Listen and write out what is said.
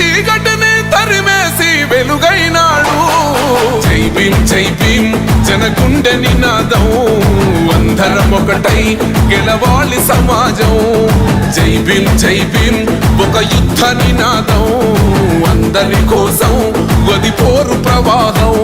చీకటిని తరిమేసి వెలుగైనాడు. జై భీమ్ జై భీమ్ నినాదం. అందరం ఒకటై గెలవాలి సమాజం. జై భీమ్ జై ఒక యుద్ధ నినాదం. అందరి కోసం గది పోరు ప్రవాహం.